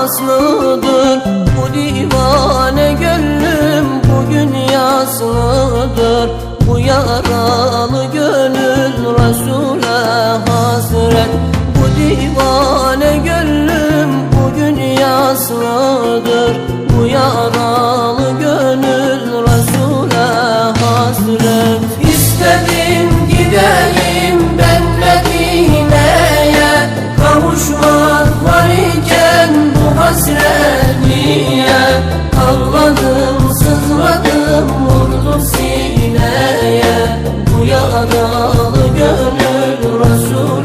yaslıdır Bu divane gönlüm bugün yaslıdır Bu yaralı gönül Resul'e hasret Bu divane gönlüm bugün yaslıdır Bu yaralı adalı gönül Resul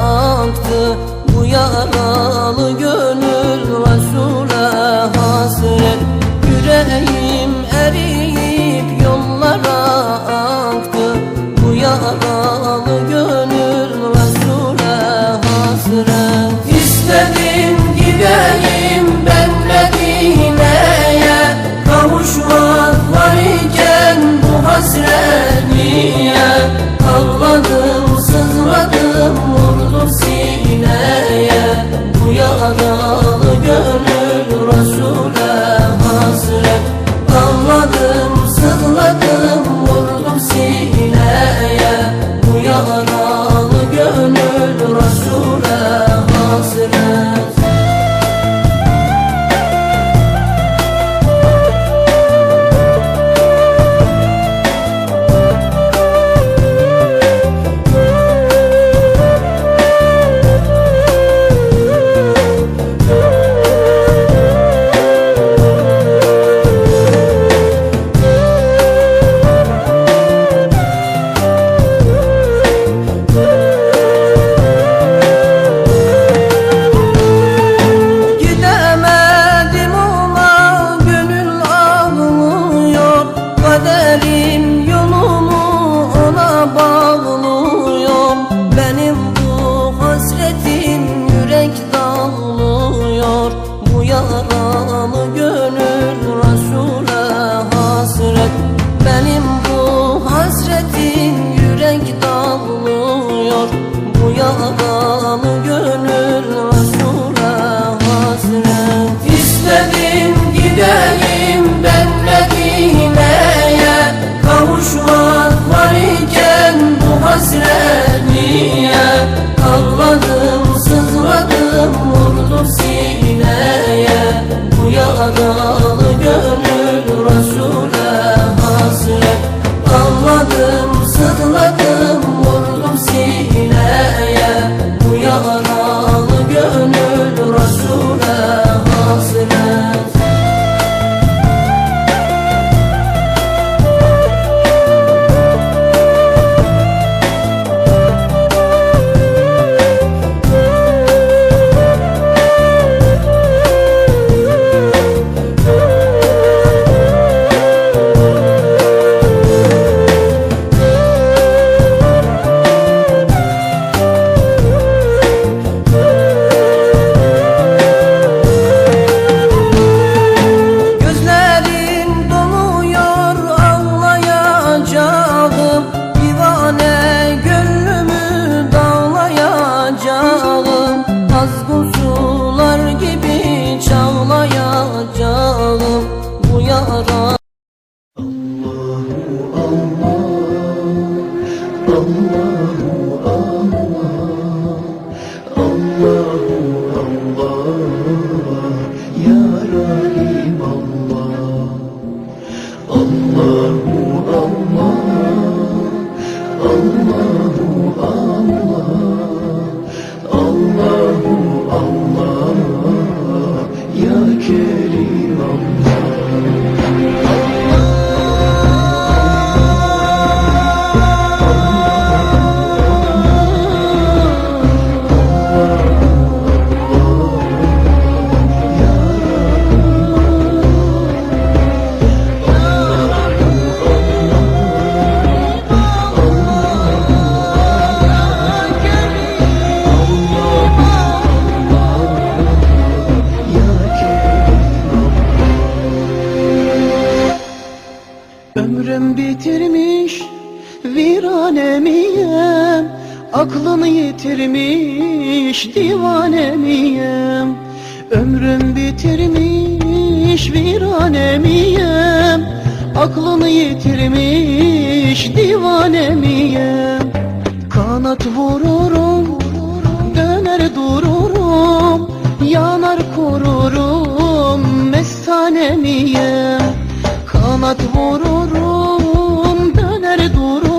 aktı bu yaralı göz nós Aklını yitirmiş divanemiyem. Ömrüm bitirmiş viranemiyem. Aklını yitirmiş divanemiyem. Kanat vururum döner dururum. Yanar kururum mestanemiyem Kanat vururum döner dururum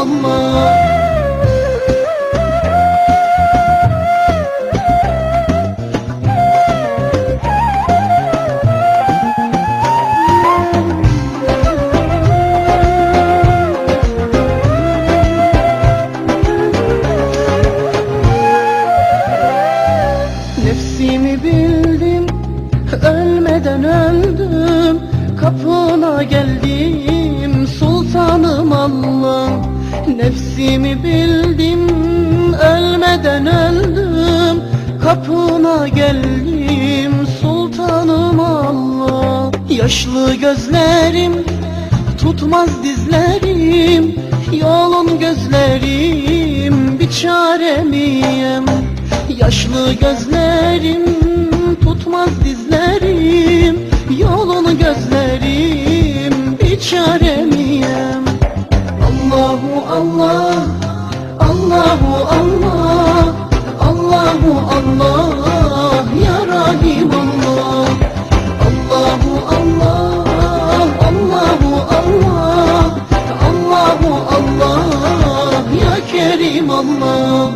Allah Nefsimi bildim Ölmeden öldüm Kapına geldim Nefsimi bildim Ölmeden öldüm. Kapına geldim Sultanım Allah. Yaşlı gözlerim Tutmaz dizlerim. Yolun gözlerim Bir çaremiyem Yaşlı gözlerim tutmaz dizlerim. Yolunu gözlerim bir çaremiyem Kerim Allah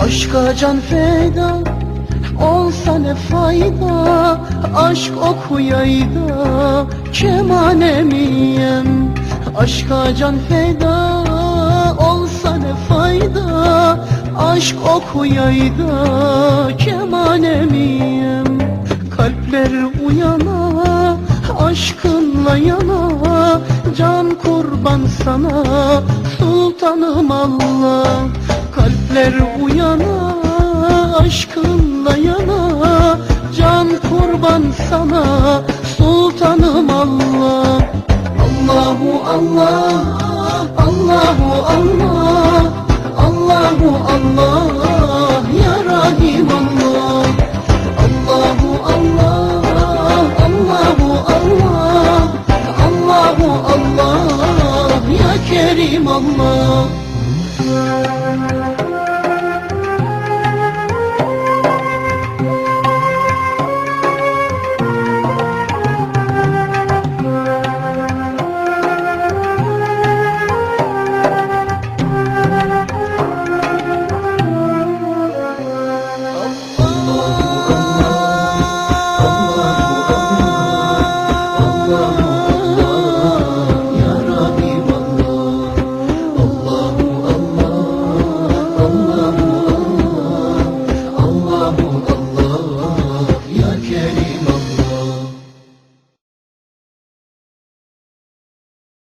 Aşka can feda olsa ne fayda Aşk okuyayda kemanemiyem Aşka can feda. Olsa ne fayda Aşk okuyayda kemanemiyem Kalpler uyana aşkınla yana. Can kurban sana sultanım Allah. Kalpler uyana aşkınla yana Can kurban sana sultanım Allah Allahu Allah Allahu Allah Allahu Allah Ya Rahim Allah Allahu Allah Allahu Allah Allahu Allah Ya Kerim Allah Thank.